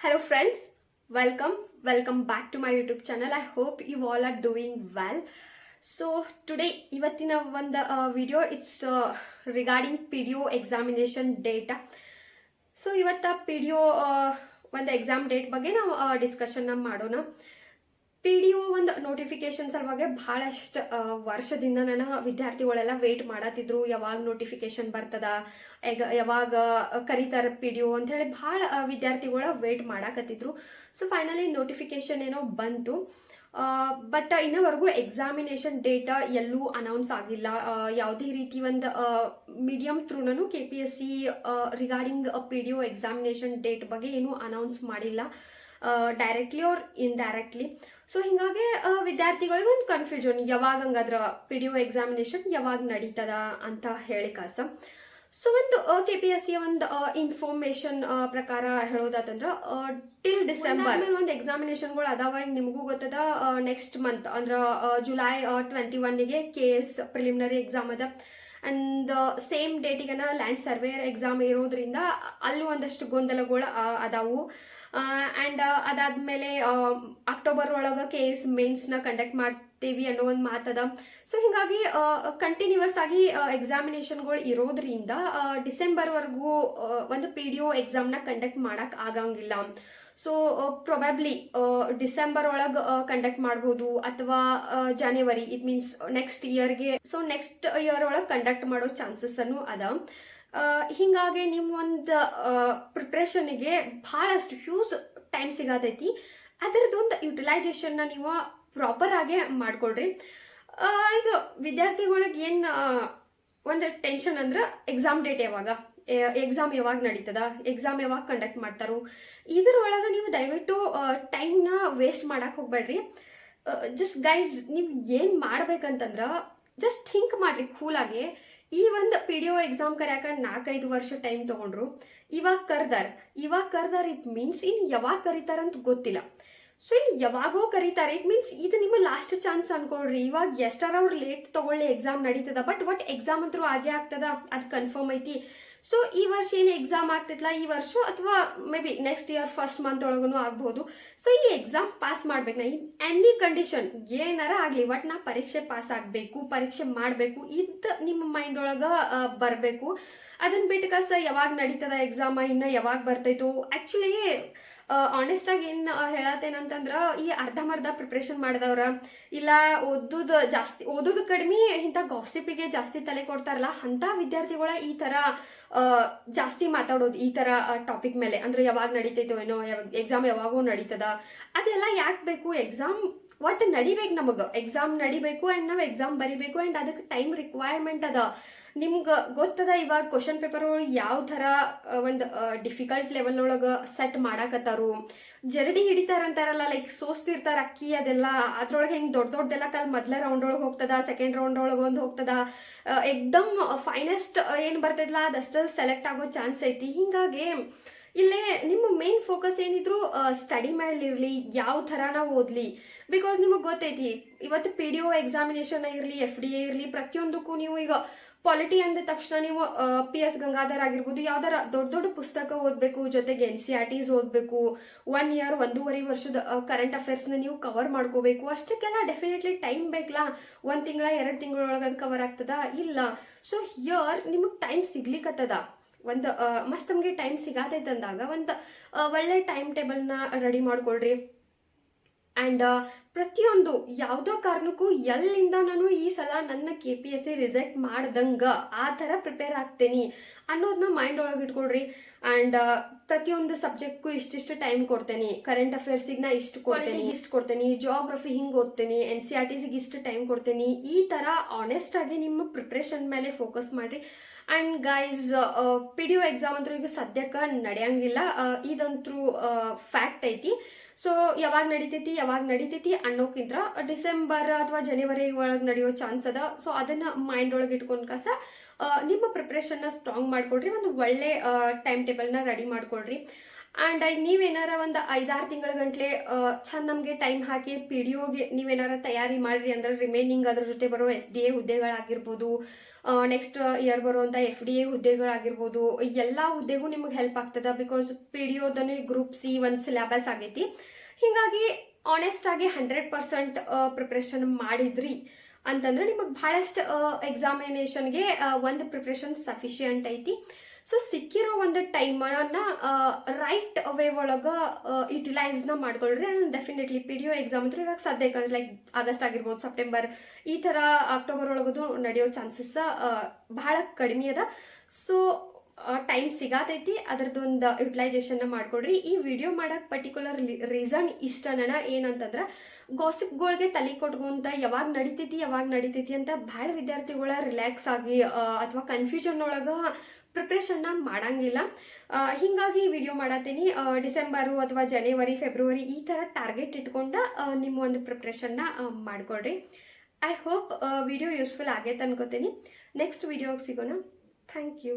Hello friends welcome welcome back to my YouTube channel I hope you all are doing well so today ಇವತ್ತಿನ ಒಂದು video it's regarding P D O examination date so ಇವತ್ತು P D O ಒಂದು exam date ಬಗ್ಗೆ ನಾವು discussion ಮಾಡೋಣ P D O ಒಂದು notification ಸಲುವಾಗಿ ಭಾಳಷ್ಟು ವರ್ಷದಿಂದ ನಾನು ವಿದ್ಯಾರ್ಥಿಗಳೆಲ್ಲ ವೇಟ್ ಮಾಡತ್ತಿದ್ರು ಯಾವಾಗ ನೋಟಿಫಿಕೇಶನ್ ಬರ್ತದ ಈಗ ಯಾವಾಗ ಕರೀತಾರ ಪಿ ಡಿ ಒ ಅಂಥೇಳಿ ಭಾಳ ವಿದ್ಯಾರ್ಥಿಗಳ ವೇಟ್ ಮಾಡಾಕತ್ತಿದ್ರು. ಸೊ ಫೈನಲಿ ನೋಟಿಫಿಕೇಶನ್ ಏನೋ ಬಂತು. ಬಟ್ ಇನ್ನವರೆಗೂ ಎಕ್ಸಾಮಿನೇಷನ್ ಡೇಟಾ ಎಲ್ಲೂ ಅನೌನ್ಸ್ ಆಗಿಲ್ಲ. ಯಾವುದೇ ರೀತಿ ಒಂದು medium ಥ್ರೂನೂ K P S C regarding P D O examination date ಬಗ್ಗೆ ಏನೂ ಅನೌನ್ಸ್ ಮಾಡಿಲ್ಲ. ಡೈರೆಕ್ಟ್ಲಿ ಅವ್ರ ಇನ್ಡೈರೆಕ್ಟ್ಲಿ ಸೊ ಹಿಂಗಾಗಿ ವಿದ್ಯಾರ್ಥಿಗಳಿಗೆ ಒಂದು ಕನ್ಫ್ಯೂಷನ್ ಯಾವಾಗ ಹಂಗಾದ್ರ ಪಿ ಡಿ ಒ ಎಕ್ಸಾಮಿನೇಷನ್ ಯಾವಾಗ ನಡೀತದ ಅಂತ ಹೇಳಿ ಕಾಸ. ಸೊ ಒಂದು ಕೆ ಪಿ ಎಸ್ ಸಿ ಒಂದು ಇನ್ಫಾರ್ಮೇಶನ್ ಪ್ರಕಾರ ಹೇಳೋದಾತಂದ್ರೆ ಟಿಲ್ ಡಿಸೆಂಬರ್ ಒಂದು ಎಕ್ಸಾಮಿನೇಷನ್ಗಳು ಅದಾವ. ಈಗ ನಿಮಗೂ ಗೊತ್ತದ ನೆಕ್ಸ್ಟ್ ಮಂತ್ ಅಂದ್ರ ಜುಲೈ ಟ್ವೆಂಟಿ ಒನ್ನಿಗೆ ಕೆ ಎಸ್ ಪ್ರಿಲಿಮಿನರಿ ಎಕ್ಸಾಮ್ ಅದ. ಅಂಡ್ ಸೇಮ್ ಡೇಟಿಗೆನ ಲ್ಯಾಂಡ್ ಸರ್ವೇಯರ್ ಎಕ್ಸಾಮ್ ಇರೋದ್ರಿಂದ ಅಲ್ಲೂ ಒಂದಷ್ಟು ಗೊಂದಲಗಳು ಅದಾವು. ಆ್ಯಂಡ್ ಅದಾದಮೇಲೆ ಅಕ್ಟೋಬರ್ ಒಳಗೆ ಕೆ ಎಸ್ ಮೇನ್ಸ್ನ ಕಂಡಕ್ಟ್ ಮಾಡ್ತೀವಿ ಅನ್ನೋ ಒಂದು ಮಾತದ ಸೊ ಹೀಗಾಗಿ ಕಂಟಿನ್ಯೂಸ್ ಆಗಿ ಎಕ್ಸಾಮಿನೇಷನ್ಗಳು ಇರೋದ್ರಿಂದ ಡಿಸೆಂಬರ್ವರೆಗೂ ಒಂದು ಪಿ ಡಿ ಒ ಎಕ್ಸಾಮ್ನ ಕಂಡಕ್ಟ್ ಮಾಡೋಕ್ಕೆ ಆಗಂಗಿಲ್ಲ. ಸೊ ಪ್ರೊಬ್ಯಾಬ್ಲಿ ಡಿಸೆಂಬರ್ ಒಳಗೆ ಕಂಡಕ್ಟ್ ಮಾಡ್ಬೋದು ಅಥವಾ ಜನವರಿ ಇಟ್ ಮೀನ್ಸ್ ನೆಕ್ಸ್ಟ್ ಇಯರ್ಗೆ ಸೊ ನೆಕ್ಸ್ಟ್ ಇಯರ್ ಒಳಗೆ ಕಂಡಕ್ಟ್ ಮಾಡೋ ಚಾನ್ಸಸ್ ಅನ್ನು ಅದ. ಹಿಂಗಾಗಿ ನಿಮ್ಮ ಒಂದು ಪ್ರಿಪ್ರೇಷನ್ಗೆ ಭಾಳಷ್ಟು ಹ್ಯೂಸ್ ಟೈಮ್ ಸಿಗತೈತಿ. ಅದರದ್ದೊಂದು ಯುಟಿಲೈಸೇಷನ್ನ ನೀವು ಪ್ರಾಪರ್ ಆಗಿ ಮಾಡ್ಕೊಳ್ರಿ. ಆ, ಈಗ ವಿದ್ಯಾರ್ಥಿಗಳಿಗೆ ಏನು ಒಂದು ಟೆನ್ಷನ್ ಅಂದ್ರೆ ಎಕ್ಸಾಮ್ ಡೇಟ್ ಯಾವಾಗ? ಎಕ್ಸಾಮ್ ಯಾವಾಗ ನಡೀತದ? ಎಕ್ಸಾಮ್ ಯಾವಾಗ ಕಂಡಕ್ಟ್ ಮಾಡ್ತಾರೋ? ಇದ್ರ ಒಳಗೆ ನೀವು ದಯವಿಟ್ಟು ಟೈಮ್ನ ವೇಸ್ಟ್ ಮಾಡಕ್ಕೆ ಹೋಗ್ಬೇಡ್ರಿ. ಜಸ್ಟ್ ಗೈಸ್ ನೀವು ಏನು ಮಾಡ್ಬೇಕಂತಂದ್ರೆ ಜಸ್ಟ್ ಥಿಂಕ್ ಮಾಡಿರಿ ಕೂಲಾಗಿ ಈ ಒಂದು ಪಿ ಡಿ ಒ ಎಕ್ಸಾಮ್ ಕರ್ಯಾಕ ನಾಲ್ಕೈದು ವರ್ಷ ಟೈಮ್ ತಗೊಂಡ್ರು. ಇವಾಗ ಕರ್ದಾರ್. ಇವಾಗ ಕರ್ದಾರ ಇಟ್ ಮೀನ್ಸ್ ಇನ್ನು ಯಾವಾಗ ಕರೀತಾರಂತ ಗೊತ್ತಿಲ್ಲ. ಸೊ ಇನ್ನು ಯಾವಾಗೋ ಕರೀತಾರೆ? ಇಟ್ ಮೀನ್ಸ್ ಇದು ನಿಮ್ಮ ಲಾಸ್ಟ್ ಚಾನ್ಸ್ ಅನ್ಕೊಳ್ರಿ. ಇವಾಗ ಎಷ್ಟಾರ ಅವ್ರು ಲೇಟ್ ತಗೊಳ್ಳಿ ಎಕ್ಸಾಮ್ ನಡೀತದ ಬಟ್ ಒಟ್ ಎಕ್ಸಾಮ್ ಅಂತೂ ಆಗೇ ಆಗ್ತದ ಅದು ಕನ್ಫರ್ಮ್ ಐತಿ. ಸೊ ಈ ವರ್ಷ ಏನು ಎಕ್ಸಾಮ್ ಆಗ್ತಿತ್ತಲ್ಲ ಈ ವರ್ಷ ಅಥವಾ maybe next year first month ಒಳಗೂ ಆಗ್ಬೋದು. ಸೊ ಈ ಎಕ್ಸಾಮ್ ಪಾಸ್ ಮಾಡ್ಬೇಕು ನಾ. ಎನಿ ಕಂಡೀಷನ್ ಏನಾರ ಆಗಲಿ ಒಟ್ ನಾ ಪರೀಕ್ಷೆ ಪಾಸ್ ಆಗಬೇಕು, ಪರೀಕ್ಷೆ ಮಾಡಬೇಕು ಇದು ನಿಮ್ಮ ಮೈಂಡ್ ಒಳಗೆ ಬರಬೇಕು. ಅದನ್ನ ಬಿಟ್ಟು ಕಸ ಯಾವಾಗ ನಡೀತದ ಎಕ್ಸಾಮ್ ಇನ್ನು ಯಾವಾಗ ಬರ್ತೈತೋ? ಆ್ಯಕ್ಚುಲಿ ಆನೆಸ್ಟಾಗಿ ಏನು ಹೇಳತ್ತೇನಂತಂದ್ರೆ ಈ ಅರ್ಧಮರ್ಧ ಪ್ರಿಪ್ರೇಷನ್ ಮಾಡಿದವ್ರ, ಇಲ್ಲ ಓದೋದು ಜಾಸ್ತಿ, ಓದೋದು ಕಡಿಮೆ ಇಂಥ ಗಾಸಿಪಿಗೆ ಜಾಸ್ತಿ ತಲೆ ಕೊಡ್ತಾರಲ್ಲ, ಅಂಥ ವಿದ್ಯಾರ್ಥಿಗಳ ಈ ಥರ ಜಾಸ್ತಿ ಮಾತಾಡೋದು, ಈ ಥರ ಟಾಪಿಕ್ ಮೇಲೆ. ಅಂದ್ರೆ ಯಾವಾಗ ನಡೀತೈತೋ ಏನೋ ಎಕ್ಸಾಮ್ ಯಾವಾಗೋ ನಡೀತದ. ಅದೆಲ್ಲ ಯಾಕೆ ಬೇಕು? ಎಕ್ಸಾಮ್ ಒಟ್ಟು ನಡಿಬೇಕು ನಮಗೆ? ಎಕ್ಸಾಮ್ ನಡಿಬೇಕು ಆ್ಯಂಡ್ ನಾವು ಎಕ್ಸಾಮ್ ಬರಿಬೇಕು ಆ್ಯಂಡ್ ಅದಕ್ಕೆ ಟೈಮ್ ರಿಕ್ವೈರ್ಮೆಂಟ್ ಅದ. ನಿಮ್ಗೆ ಗೊತ್ತದ ಇವಾಗ ಕ್ವಶನ್ ಪೇಪರ್ ಒಳಗೆ ಯಾವ ಥರ ಒಂದು ಡಿಫಿಕಲ್ಟ್ ಲೆವೆಲ್ ಒಳಗೆ ಸೆಟ್ ಮಾಡಾಕತ್ತಾರು? ಜರಡಿ ಹಿಡಿತಾರ ಅಂತಾರಲ್ಲ ಲೈಕ್ ಸೋಸ್ತಿರ್ತಾರ ಅಕ್ಕಿ ಅದೆಲ್ಲ, ಅದ್ರೊಳಗೆ ಹೆಂಗೆ ದೊಡ್ಡ ದೊಡ್ಡದೆಲ್ಲ ಕಲ್ ಮೊದಲ ರೌಂಡ್ ಒಳಗೆ ಹೋಗ್ತದ ಸೆಕೆಂಡ್ ರೌಂಡ್ ಒಳಗೆ ಒಂದು ಹೋಗ್ತದ. ಎಕ್ದಮ್ ಫೈನೆಸ್ಟ್ ಏನು ಬರ್ತೈತಲ್ಲ ಅದಷ್ಟು ಸೆಲೆಕ್ಟ್ ಆಗೋ ಚಾನ್ಸ್ ಐತಿ. ಹಿಂಗಾಗಿ ಇಲ್ಲೇ ನಿಮ್ಮ ಮೇನ್ ಫೋಕಸ್ ಏನಿದ್ರು ಸ್ಟಡಿ ಮೇಲಿರಲಿ, ಯಾವ ಥರನ ಓದಲಿ? ಬಿಕಾಸ್ ನಿಮಗೆ ಗೊತ್ತೈತಿ, ಇವತ್ತು ಪಿ ಡಿ ಒ ಎಕ್ಸಾಮಿನೇಷನ್ ಇರಲಿ ಎಫ್ ಡಿ ಎ ಇರಲಿ, ಪ್ರತಿಯೊಂದಕ್ಕೂ ನೀವು ಈಗ ಪಾಲಿಟಿ ಅಂದ ತಕ್ಷಣ ನೀವು ಪಿ ಎಸ್ ಗಂಗಾಧರ್ ಆಗಿರ್ಬೋದು, ಯಾವ್ದಾರ ದೊಡ್ಡ ದೊಡ್ಡ ಪುಸ್ತಕ ಓದಬೇಕು, ಜೊತೆಗೆ ಎನ್ ಸಿ ಆರ್ ಟಿಸ್ ಓದಬೇಕು ಒನ್ ಇಯರ್ ಒಂದೂವರೆ ವರ್ಷದ ಕರೆಂಟ್ ಅಫೇರ್ಸ್ನ ನೀವು ಕವರ್ ಮಾಡ್ಕೋಬೇಕು, ಅಷ್ಟಕ್ಕೆಲ್ಲ ಡೆಫಿನೆಟ್ಲಿ ಟೈಮ್ ಬೇಕಲ್ಲ ಒಂದು ತಿಂಗಳ, ಎರಡು ತಿಂಗಳೊಳಗೆ ಅದು ಕವರ್ ಆಗ್ತದ? ಇಲ್ಲ. ಸೊ ಹಿಯರ್ ನಿಮಗೆ ಟೈಮ್ ಸಿಗ್ಲಿಕ್ಕತ್ತದ ಒಂದು ಮಸ್ತ್ ನಮಗೆ ಟೈಮ್ ಸಿಗಾತೈತೆ ಅಂದಾಗ ಒಂದು ಒಳ್ಳೆ ಟೈಮ್ ಟೇಬಲ್ನ ರೆಡಿ ಮಾಡ್ಕೊಳ್ರಿ. ಆ್ಯಂಡ್ ಪ್ರತಿಯೊಂದು ಯಾವುದೋ ಕಾರಣಕ್ಕೂ ಎಲ್ಲಿಂದ ನಾನು ಈ ಸಲ ನನ್ನ ಕೆ ಪಿ ಎಸ್ ಸಿ ರಿಸೆಕ್ಟ್ ಮಾಡ್ದಂಗೆ ಆ ಥರ ಪ್ರಿಪೇರ್ ಆಗ್ತೇನೆ ಅನ್ನೋದನ್ನ ಮೈಂಡ್ ಒಳಗೆ ಇಟ್ಕೊಳ್ರಿ. ಆ್ಯಂಡ್ ಪ್ರತಿಯೊಂದು ಸಬ್ಜೆಕ್ಟ್ಗೂ ಇಷ್ಟಿಷ್ಟು ಟೈಮ್ ಕೊಡ್ತೇನೆ. ಕರೆಂಟ್ ಅಫೇರ್ಸಿಗೆ ನಾ ಇಷ್ಟು ಕೊಡ್ತೇನೆ. ಇಷ್ಟು ಕೊಡ್ತೇನೆ. ಜೋಗ್ರಫಿ ಹಿಂಗೆ ಓದ್ತೇನೆ. ಎನ್ ಸಿ ಆರ್ ಟಿ ಸಿಗೆ ಇಷ್ಟು ಟೈಮ್ ಕೊಡ್ತೇನೆ. ಈ ಥರ ಆನೆಸ್ಟ್ ಆಗಿ ನಿಮ್ಮ ಪ್ರಿಪ್ರೇಷನ್ ಮೇಲೆ ಫೋಕಸ್ ಮಾಡಿರಿ. And guys P D O exam ಅಂತೂ ಈಗ ಸದ್ಯಕ್ಕೆ ನಡೆಯಂಗಿಲ್ಲ. ಆ, ಇದಂತೂ ಫ್ಯಾಕ್ಟ್ ಐತಿ. ಸೊ ಯಾವಾಗ ನಡಿತೈತಿ ಯಾವಾಗ ನಡಿತೈತಿ ಅನ್ನೋಕ್ಕಿಂತ ಡಿಸೆಂಬರ್ ಅಥವಾ ಜನವರಿ ಒಳಗೆ ನಡೆಯೋ ಚಾನ್ಸ್ ಅದ. ಸೊ ಅದನ್ನು ಮೈಂಡ್ ಒಳಗೆ ಇಟ್ಕೊಂಡು ಕಾಸ ನಿಮ್ಮ ಪ್ರಿಪ್ರೇಷನ್ನ ಸ್ಟ್ರಾಂಗ್ ಮಾಡಿಕೊಡ್ರಿ. ಒಂದು ಒಳ್ಳೆ ಟೈಮ್ ಟೇಬಲ್ನ ರೆಡಿ ಮಾಡ್ಕೊಳ್ರಿ ಆ್ಯಂಡ್ ನೀವೇನಾರ ಒಂದು ಐದಾರು ತಿಂಗಳ ಗಂಟ್ಲೆ ಚಂದ ನಮಗೆ ಟೈಮ್ ಹಾಕಿ ಪಿ ಡಿ ಒಗೆ ನೀವೇನಾರ ತಯಾರಿ ಮಾಡಿರಿ ಅಂದ್ರೆ ರಿಮೈನಿಂಗ್ ಅದ್ರ ಜೊತೆ ಬರೋ ಎಸ್ ಡಿ ಎ ಹುದ್ದೆಗಳಾಗಿರ್ಬೋದು ನೆಕ್ಸ್ಟ್ ಇಯರ್ ಬರುವಂಥ ಎಫ್ ಡಿ ಎ ಹುದ್ದೆಗಳಾಗಿರ್ಬೋದು ಎಲ್ಲ ಹುದ್ದೆಗೂ ನಿಮಗೆ ಹೆಲ್ಪ್ ಆಗ್ತದೆ ಬಿಕಾಸ್ ಪಿ ಡಿ ಒದನ್ನು ಗ್ರೂಪ್ ಸಿ ಒಂದು ಸಿಲೆಬಸ್ ಆಗೈತಿ. ಹೀಗಾಗಿ ಆನೆಸ್ಟ್ ಆಗಿ ಹಂಡ್ರೆಡ್ ಪರ್ಸೆಂಟ್ ಪ್ರಿಪ್ರೇಷನ್ ಮಾಡಿದ್ರಿ ಅಂತಂದ್ರೆ ನಿಮಗೆ ಭಾಳಷ್ಟು ಎಕ್ಸಾಮಿನೇಷನ್ಗೆ ಒಂದು ಪ್ರಿಪ್ರೇಷನ್ ಸಫಿಷಿಯಂಟ್ ಐತಿ. ಸೊ ಸಿಕ್ಕಿರೋ ಒಂದು ಟೈಮನ್ನು ರೈಟ್ ವೇ ಒಳಗೆ ಯುಟಿಲೈಸ್ನ ಮಾಡ್ಕೊಳ್ರಿ. And definitely P D O exam ಅಂದ್ರೆ ಇವಾಗ ಸದ್ಯಕ್ಕೆ ಲೈಕ್ ಆಗಸ್ಟ್ ಆಗಿರ್ಬೋದು ಸೆಪ್ಟೆಂಬರ್ ಈ ಥರ ಅಕ್ಟೋಬರ್ ಒಳಗದು ನಡೆಯೋ ಚಾನ್ಸಸ್ ಭಾಳ ಕಡಿಮೆ ಅದ. ಸೊ ಟೈಮ್ ಸಿಗಾತೈತಿ. ಅದ್ರದ್ದೊಂದು ಯುಟಿಲೈಸೇಷನ್ನ ಮಾಡ್ಕೊಡ್ರಿ. ಈ ವಿಡಿಯೋ ಮಾಡಕ್ಕೆ ಪರ್ಟಿಕ್ಯುಲರ್ ರೀಸನ್ ಇಷ್ಟನ ಏನಂತಂದ್ರೆ ಗಾಸಿಪ್ಗಳಿಗೆ ತಲೆ ಕೊಟ್ಕೊಂತ ಯಾವಾಗ ನಡಿತೈತಿ ಯಾವಾಗ ನಡಿತೈತಿ ಅಂತ ಭಾಳ ವಿದ್ಯಾರ್ಥಿಗಳ ರಿಲ್ಯಾಕ್ಸ್ ಆಗಿ ಅಥವಾ ಕನ್ಫ್ಯೂಷನ್ ಒಳಗೆ ಪ್ರಿಪ್ರೇಷನ್ನ ಮಾಡಂಗಿಲ್ಲ. ಹೀಗಾಗಿ ವಿಡಿಯೋ ಮಾಡತ್ತೀನಿ. ಡಿಸೆಂಬರು ಅಥವಾ ಜನವರಿ, ಫೆಬ್ರವರಿ ಈ ಥರ ಟಾರ್ಗೆಟ್ ಇಟ್ಕೊಂಡು ನಿಮ್ಮ ಒಂದು ಪ್ರಿಪ್ರೇಷನ್ನ ಮಾಡಿಕೊಡ್ರಿ. ಐ ಹೋಪ್ ವಿಡಿಯೋ ಯೂಸ್ಫುಲ್ ಆಗೈತೆ ಅನ್ಕೋತೀನಿ. ನೆಕ್ಸ್ಟ್ ವಿಡಿಯೋಗೆ ಸಿಗೋಣ. Thank you